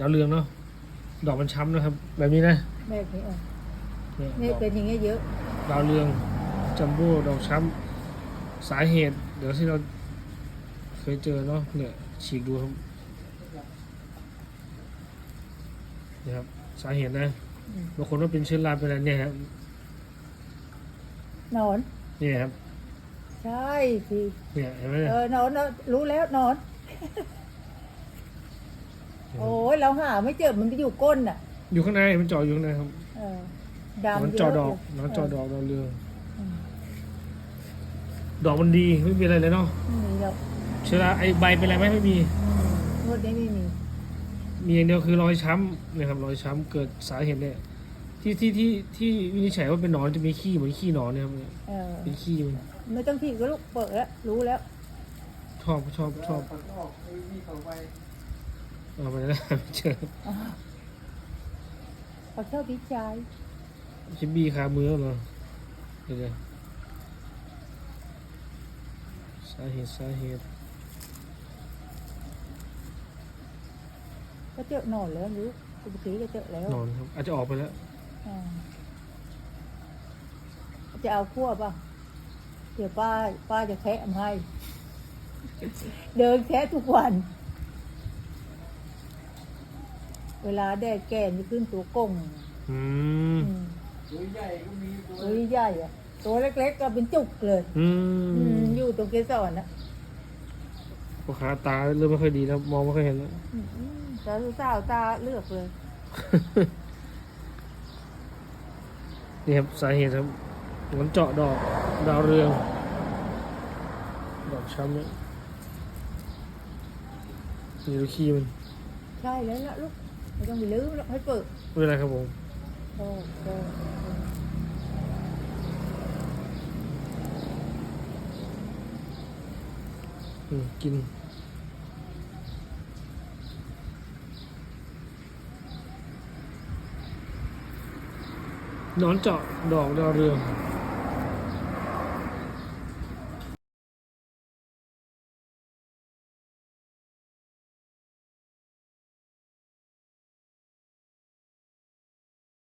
ดาวเรืองเนาะดอกมันช้ำนะครับ แบบนี้นะแบบนี้เออเนี่ยนี่ดอกเป็นอย่างเงี้ยเยอะ ดาวเรืองจัมโบ้ดอกช้ำสาเหตุ เดี๋ยวที่เราเคยเจอเนาะเนี่ยฉีกดูครับนี่ครับสาเหตุนะอืม บางคนว่าเป็นเชื้อราเป็นอะไรเนี่ยครับหนอน เนี่ยครับใช่พี่เนี่ยเห็นไหมเออหนอนเนอะรู้แล้วหนอน โอ้ยเราหาไม่เจอมันไปอยู่ก้นอะ อยู่ข้างในมันเจาะอยู่ข้างในครับเออหนอนดำเยเจาะอะดอกเลยหนอนเจาะดอกดาวเรืองอืมดอกมันดีไม่มีอะไรเลยเนาะไม่มีหรอกเชื้อราไอใบเป็นอะไรไหมไม่มีงวดนี้ไม่มี มีอย่างเดียวคือรอยช้ำนะครับรอยช้ำเกิดสาเหตุเนี่ยที่ที่ที่ที่วินิจฉัยว่าเป็นหนอนจะมีขี้เหมือนขี้หนอนเนะครับเออเป็นขี้มันไม่ต้องถีบก็ลูกเปิดแล้วรู้แล้ว ชอบชอบชอบ ปักออกไอ้นี่เขาไปเอาไปแล้วไม่เจอเขาชอบวิจัยชิบบี้คามือเหรอเดี๋ยวเดี๋ยวสาเหตุสาเหตุก็เจอหนอนแล้วรู้ปกติก็เจอแล้วหนอนครับอาจจะออกไปแล้วอ่าจะเอาขั้วป่ะเดี๋ยวป้าป้าจะแคะมาให้ เดินแคะทุกวัน เวลาแดดแก่จะขึ้นตัวกงอืมอืมตัวใหญ่ก็มีตัวตัวใหญ่อะตัวเล็กๆก็เป็นจุกเลยอือืมมอยู่ตรงเกสรนะพอขาตาเริ่มไม่ค่อยดีแล้วมองไม่ค่อยเห็นแล้ว อืมตาสาวตาเลือกเลย นี่ครับสาเหตุครับมันเจาะดอกดาวเรือง ดอกช้ำเนี่ยนี่ดูขี้มันใช่แล้วล่ะลูก ไม่ต้องไปลืมหรอกให้เปิดไม่เป็นไรครับผมโอ้โอ้อืมกิน นอนเจาะดอกดาวเรือง